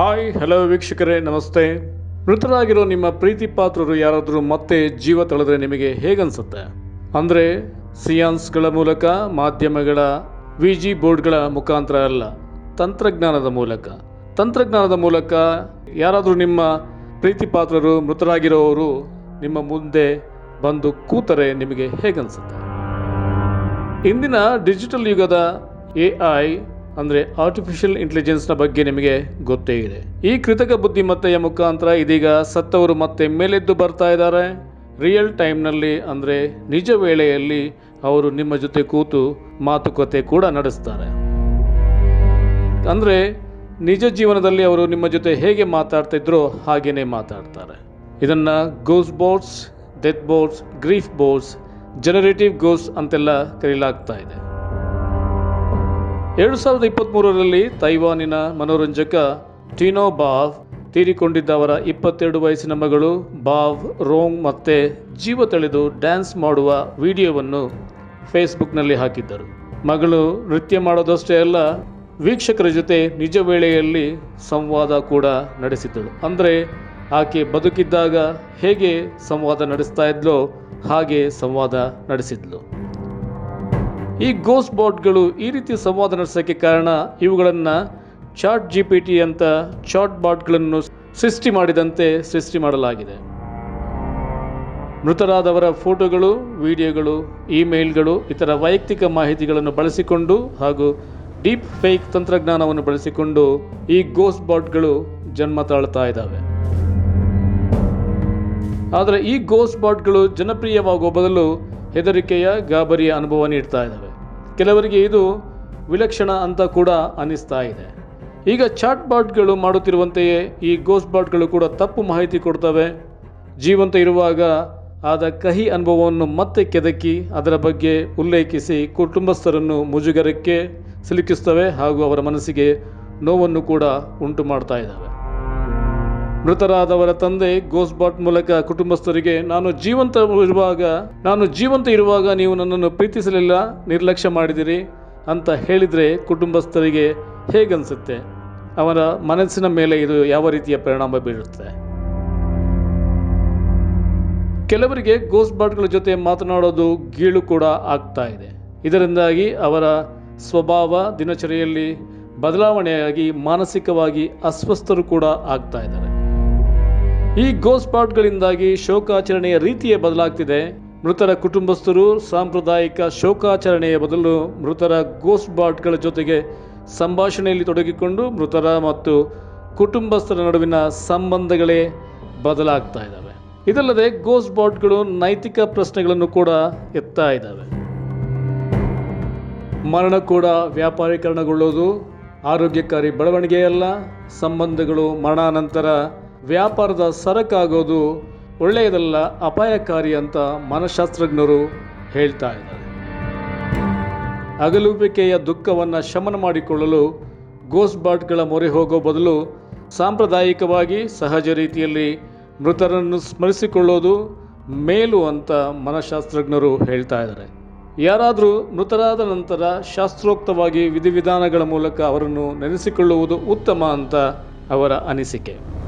Hi, hello ವೀಕ್ಷಕರೇ, ನಮಸ್ತೆ. ಮೃತರಾಗಿರೋ ನಿಮ್ಮ ಪ್ರೀತಿ ಪಾತ್ರರು ಯಾರಾದರೂ ಮತ್ತೆ ಜೀವ ತಳೆದ್ರೆ ನಿಮಗೆ ಹೇಗನ್ಸುತ್ತೆ? ಅಂದರೆ, ಸಿಯಾನ್ಸ್ಗಳ ಮೂಲಕ, ಮಾಧ್ಯಮಗಳ ವಿ ಜಿ ಬೋರ್ಡ್ಗಳ ಮುಖಾಂತರ ಅಲ್ಲ, ತಂತ್ರಜ್ಞಾನದ ಮೂಲಕ. ತಂತ್ರಜ್ಞಾನದ ಮೂಲಕ ಯಾರಾದರೂ ನಿಮ್ಮ ಪ್ರೀತಿ ಪಾತ್ರರು, ಮೃತರಾಗಿರೋರು ನಿಮ್ಮ ಮುಂದೆ ಬಂದು ಕೂತರೆ ನಿಮಗೆ ಹೇಗನ್ಸುತ್ತೆ? ಇಂದಿನ ಡಿಜಿಟಲ್ ಯುಗದ ಎ ಐ ಅಂದರೆ ಆರ್ಟಿಫಿಷಿಯಲ್ ಇಂಟೆಲಿಜೆನ್ಸ್ನ ಬಗ್ಗೆ ನಿಮಗೆ ಗೊತ್ತೇ ಇದೆ. ಈ ಕೃತಕ ಬುದ್ಧಿಮತ್ತೆಯ ಮುಖಾಂತರ ಇದೀಗ ಸತ್ತವರು ಮತ್ತೆ ಮೇಲೆದ್ದು ಬರ್ತಾ ಇದ್ದಾರೆ. ರಿಯಲ್ ಟೈಮ್ನಲ್ಲಿ ಅಂದರೆ ನಿಜ ವೇಳೆಯಲ್ಲಿ ಅವರು ನಿಮ್ಮ ಜೊತೆ ಕೂತು ಮಾತುಕತೆ ಕೂಡ ನಡೆಸ್ತಾರೆ. ಅಂದರೆ ನಿಜ ಜೀವನದಲ್ಲಿ ಅವರು ನಿಮ್ಮ ಜೊತೆ ಹೇಗೆ ಮಾತಾಡ್ತಿದ್ರೋ ಹಾಗೇನೆ ಮಾತಾಡ್ತಾರೆ. ಇದನ್ನು goes boards death boards grief boards generative goes ಅಂತೆಲ್ಲ ಕರೀಲಾಗ್ತಾ ಇದೆ. ಎರಡು ಸಾವಿರದ ಇಪ್ಪತ್ತ್ಮೂರರಲ್ಲಿ ತೈವಾನಿನ ಮನೋರಂಜಕ ಟಿನೋ ಬಾವ್ ತೀರಿಕೊಂಡಿದ್ದ ಅವರ ಇಪ್ಪತ್ತೆರಡು ವಯಸ್ಸಿನ ಮಗಳು ಬಾವ್ ರೋಂಗ್ ಮತ್ತೆ ಜೀವ ತಳೆದು ಡ್ಯಾನ್ಸ್ ಮಾಡುವ ವಿಡಿಯೋವನ್ನು ಫೇಸ್ಬುಕ್ನಲ್ಲಿ ಹಾಕಿದ್ದರು. ಮಗಳು ನೃತ್ಯ ಮಾಡೋದಷ್ಟೇ ಅಲ್ಲ, ವೀಕ್ಷಕರ ಜೊತೆ ನಿಜ ವೇಳೆಯಲ್ಲಿ ಸಂವಾದ ಕೂಡ ನಡೆಸಿದ್ದಳು. ಅಂದರೆ ಆಕೆ ಬದುಕಿದ್ದಾಗ ಹೇಗೆ ಸಂವಾದ ನಡೆಸ್ತಾ ಇದ್ಲೋ ಹಾಗೆ ಸಂವಾದ ನಡೆಸಿದ್ಲು. ಈ ಗೋಸ್ ಬಾಟ್ಗಳು ಈ ರೀತಿ ಸಂವಾದ ನಡೆಸೋಕ್ಕೆ ಕಾರಣ ಇವುಗಳನ್ನು ಚಾಟ್ ಜಿ ಪಿ ಟಿ ಅಂತ ಚಾಟ್ ಬಾಟ್ಗಳನ್ನು ಸೃಷ್ಟಿ ಮಾಡಿದಂತೆ ಸೃಷ್ಟಿ ಮಾಡಲಾಗಿದೆ. ಮೃತರಾದವರ ಫೋಟೋಗಳು, ವಿಡಿಯೋಗಳು, ಇಮೇಲ್ಗಳು, ಇತರ ವೈಯಕ್ತಿಕ ಮಾಹಿತಿಗಳನ್ನು ಬಳಸಿಕೊಂಡು ಹಾಗೂ ಡೀಪ್ ಫೇಕ್ ತಂತ್ರಜ್ಞಾನವನ್ನು ಬಳಸಿಕೊಂಡು ಈ ಗೋಸ್ ಬಾಟ್ಗಳು ಜನ್ಮ ತಾಳ್ತಾ ಇದ್ದಾವೆ. ಆದರೆ ಈ ಗೋಸ್ ಬಾಟ್ಗಳು ಜನಪ್ರಿಯವಾಗುವ ಬದಲು ಹೆದರಿಕೆಯ ಗಾಬರಿಯ ಅನುಭವ ನೀಡ್ತಾ ಇದ್ದಾವೆ. ಕೆಲವರಿಗೆ ಇದು ವಿಲಕ್ಷಣ ಅಂತ ಕೂಡ ಅನ್ನಿಸ್ತಾ ಇದೆ. ಈಗ ಚಾಟ್ ಬಾಟ್ಗಳು ಮಾಡುತ್ತಿರುವಂತೆಯೇ ಈ ಗೋಸ್ ಬಾಟ್ಗಳು ಕೂಡ ತಪ್ಪು ಮಾಹಿತಿ ಕೊಡ್ತವೆ. ಜೀವಂತ ಇರುವಾಗ ಆದ ಕಹಿ ಅನುಭವವನ್ನು ಮತ್ತೆ ಕೆದಕಿ ಅದರ ಬಗ್ಗೆ ಉಲ್ಲೇಖಿಸಿ ಕುಟುಂಬಸ್ಥರನ್ನು ಮುಜುಗರಕ್ಕೆ ಸಿಲುಕಿಸ್ತವೆ ಹಾಗೂ ಅವರ ಮನಸ್ಸಿಗೆ ನೋವನ್ನು ಕೂಡ ಉಂಟು ಮಾಡ್ತಾ ಇದ್ದಾವೆ. ಮೃತರಾದವರ ತಂದೆ ಗೋಸ್ಬಾಟ್ ಮೂಲಕ ಕುಟುಂಬಸ್ಥರಿಗೆ, ನಾನು ಜೀವಂತ ಇರುವಾಗ, ನಾನು ಜೀವಂತ ಇರುವಾಗ ನೀವು ನನ್ನನ್ನು ಪ್ರೀತಿಸಲಿಲ್ಲ, ನಿರ್ಲಕ್ಷ್ಯ ಮಾಡಿದಿರಿ ಅಂತ ಹೇಳಿದರೆ ಕುಟುಂಬಸ್ಥರಿಗೆ ಹೇಗನ್ಸುತ್ತೆ? ಅವರ ಮನಸ್ಸಿನ ಮೇಲೆ ಇದು ಯಾವ ರೀತಿಯ ಪರಿಣಾಮ ಬೀರುತ್ತೆ ಕೆಲವರಿಗೆ ಗೋಸ್ಬಾಟ್ಗಳ ಜೊತೆ ಮಾತನಾಡೋದು ಗೀಳು ಕೂಡ ಆಗ್ತಾ ಇದೆ. ಇದರಿಂದಾಗಿ ಅವರ ಸ್ವಭಾವ, ದಿನಚರಿಯಲ್ಲಿ ಬದಲಾವಣೆಯಾಗಿ, ಮಾನಸಿಕವಾಗಿ ಅಸ್ವಸ್ಥರು ಕೂಡ ಆಗ್ತಾ ಇದ್ದಾರೆ. ಈ ಗೋಸ್ಪಾಟ್ಗಳಿಂದಾಗಿ ಶೋಕಾಚರಣೆಯ ರೀತಿಯೇ ಬದಲಾಗ್ತಿದೆ. ಮೃತರ ಕುಟುಂಬಸ್ಥರು, ಸಾಂಪ್ರದಾಯಿಕ ಶೋಕಾಚರಣೆಯ ಬದಲು ಮೃತರ ಗೋಸ್ಪಾಟ್ಗಳ ಜೊತೆಗೆ ಸಂಭಾಷಣೆಯಲ್ಲಿ ತೊಡಗಿಕೊಂಡು ಮೃತರ ಮತ್ತು ಕುಟುಂಬಸ್ಥರ ನಡುವಿನ ಸಂಬಂಧಗಳೇ ಬದಲಾಗ್ತಾ ಇದ್ದಾವೆ. ಇದಲ್ಲದೆ ಗೋಸ್ಪಾಟ್ಗಳು ನೈತಿಕ ಪ್ರಶ್ನೆಗಳನ್ನು ಕೂಡ ಎತ್ತಾ ಇದ್ದಾವೆ. ಮರಣ ಕೂಡ ವ್ಯಾಪಾರೀಕರಣಗೊಳ್ಳೋದು ಆರೋಗ್ಯಕಾರಿ ಬೆಳವಣಿಗೆಯಲ್ಲ. ಸಂಬಂಧಗಳು ಮರಣಾನಂತರ ವ್ಯಾಪಾರದ ಸರಕಾಗೋದು ಒಳ್ಳೆಯದಲ್ಲ, ಅಪಾಯಕಾರಿ ಅಂತ ಮನಃಶಾಸ್ತ್ರಜ್ಞರು ಹೇಳ್ತಾ ಇದ್ದಾರೆ. ಅಗಲುವಿಕೆಯ ದುಃಖವನ್ನು ಶಮನ ಮಾಡಿಕೊಳ್ಳಲು ಗೋಸ್ಬಾಟ್ಗಳ ಮೊರೆ ಹೋಗೋ ಬದಲು ಸಾಂಪ್ರದಾಯಿಕವಾಗಿ ಸಹಜ ರೀತಿಯಲ್ಲಿ ಮೃತರನ್ನು ಸ್ಮರಿಸಿಕೊಳ್ಳೋದು ಮೇಲು ಅಂತ ಮನಃಶಾಸ್ತ್ರಜ್ಞರು ಹೇಳ್ತಾ ಇದ್ದಾರೆ. ಯಾರಾದರೂ ಮೃತರಾದ ನಂತರ ಶಾಸ್ತ್ರೋಕ್ತವಾಗಿ ವಿಧಿವಿಧಾನಗಳ ಮೂಲಕ ಅವರನ್ನು ನೆನೆಸಿಕೊಳ್ಳುವುದು ಉತ್ತಮ ಅಂತ ಅವರ ಅನಿಸಿಕೆ.